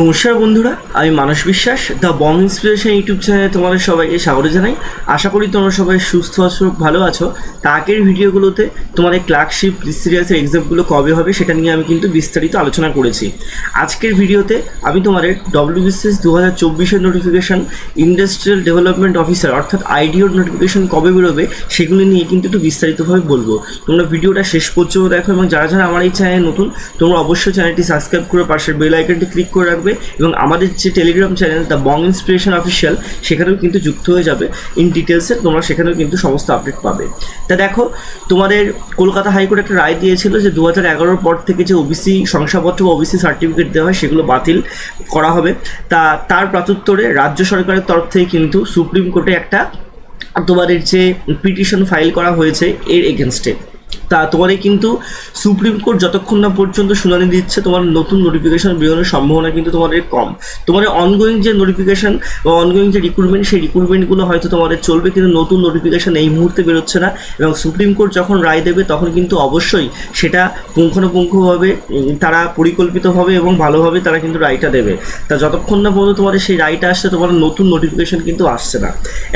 নমস্কার বন্ধুরা, আমি মানস বিশ্বাস দ্য বং ইন্সপিরেশন ইউটিউব চ্যানেলে তোমাদের সবাইকে স্বাগত জানাই। আশা করি তোমরা সবাই সুস্থ আছো, ভালো আছো। তা আগের ভিডিওগুলোতে তোমাদের ক্লার্কশিপ সিরিয়াসের এক্সামগুলো কবে হবে সেটা নিয়ে আমি কিন্তু বিস্তারিত আলোচনা করেছি। আজকের ভিডিওতে আমি তোমাদের ডব্লিউবিসিএস দু হাজার চব্বিশের নোটিফিকেশান ইন্ডাস্ট্রিয়াল ডেভেলপমেন্ট অফিসার অর্থাৎ আইডিওর নোটিফিকেশান কবে বেরোবে সেগুলো নিয়ে কিন্তু একটু বিস্তারিতভাবে বলব। তোমরা ভিডিওটা শেষ পর্যন্ত দেখো এবং যারা যারা আমার এই চ্যানেলে নতুন, তোমরা অবশ্যই চ্যানেলটি সাবস্ক্রাইব করে পাশের বেল আইকনটি ক্লিক করে রাখবে এবং আমাদের যে Telegram channel the Bong inspiration official সেখানেও কিন্তু যুক্ত হয়ে যাবে। ইন ডিটেলসে তোমরা সেখানেও কিন্তু সমস্ত আপডেট পাবে। তা দেখো, তোমাদের কলকাতা হাইকোর্ট একটা রায় দিয়েছিল যে দু হাজার এগারোর পর থেকে যে ওবিসি শংসাপত্র বা ওবিসি সার্টিফিকেট দেওয়া হয়, সেগুলো বাতিল করা হবে। তা তার প্রাত্যুত্তরে রাজ্য সরকারের তরফ থেকে কিন্তু সুপ্রিম কোর্টে একটা তোমাদের যে পিটিশন ফাইল করা হয়েছে, এর এগেনস্টে তা তোমাদের কিন্তু সুপ্রিম কোর্ট যতক্ষণ না পর্যন্ত শুনানি দিচ্ছে, তোমার নতুন নোটিফিকেশন বেরোনোর সম্ভাবনা কিন্তু তোমাদের কম। তোমাদের অনগোয়িং যে নোটিফিকেশন বা অনগোয়িং যে রিক্রুটমেন্ট সেই রিক্রুটমেন্টগুলো হয়তো তোমাদের চলবে, কিন্তু নতুন নোটিফিকেশন এই মুহূর্তে বেরোচ্ছে না। এবং সুপ্রিম কোর্ট যখন রায় দেবে, তখন কিন্তু অবশ্যই সেটা পুঙ্খানুপুঙ্খভাবে তারা পরিকল্পিতভাবে এবং ভালোভাবে তারা কিন্তু রায়টা দেবে। তা যতক্ষণ না পর্যন্ত তোমাদের সেই রায়টা আসছে, তোমার নতুন নোটিফিকেশন কিন্তু আসছে না।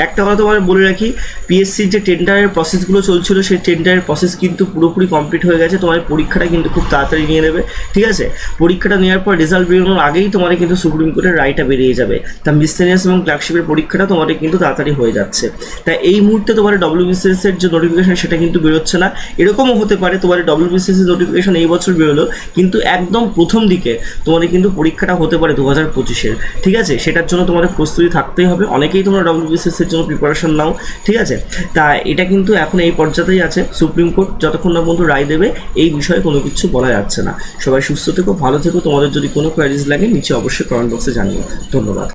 একটা কথা তোমার বলে রাখি পিএসসির যে টেন্ডারের প্রসেসগুলো চলছিল, সেই টেন্ডারের প্রসেস কিন্তু পুরোপুরি কমপ্লিট হয়ে গেছে। তোমার পরীক্ষাটা কিন্তু খুব তাড়াতাড়ি নিয়ে নেবে। ঠিক আছে? পরীক্ষাটা নেওয়ার পর রেজাল্ট বেরোনোর আগেই তোমার কিন্তু সুপ্রিম কোর্টের রায়টা বেরিয়ে যাবে। তা মিসলেনিয়াস এবং ক্লার্কশিপের পরীক্ষাটা তোমাদের কিন্তু তাড়াতাড়ি হয়ে যাচ্ছে। তাই এই মুহূর্তে তোমার ডব্লিউবিসিএস এর যে নোটিফিকেশন সেটা কিন্তু বেরোচ্ছে না। এরকমও হতে পারে তোমার ডব্লিউবিসিএস এর নোটিফিকেশন এই বছর বেরোলো, কিন্তু একদম প্রথম দিকে তোমাদের কিন্তু পরীক্ষাটা হতে পারে দু হাজার পঁচিশের। ঠিক আছে? সেটার জন্য তোমাদের প্রস্তুতি থাকতেই হবে। অনেকেই তোমরা ডব্লিউবিসিএস এর জন্য প্রিপারেশন নাও। ঠিক আছে? তা এটা কিন্তু এখন এই পর্যায়েই আছে সুপ্রিম কোর্ট যতক্ষণ না বন্ধু রায় দেবে, এই বিষয়ে কোনো কিছু বলা যাচ্ছে না। সবাই সুস্থ থেকো, ভালো থেকো। তোমাদের যদি কোনো কোয়ারিজ লাগে, নিচে অবশ্যই কমেন্ট বক্সে জানিও। ধন্যবাদ।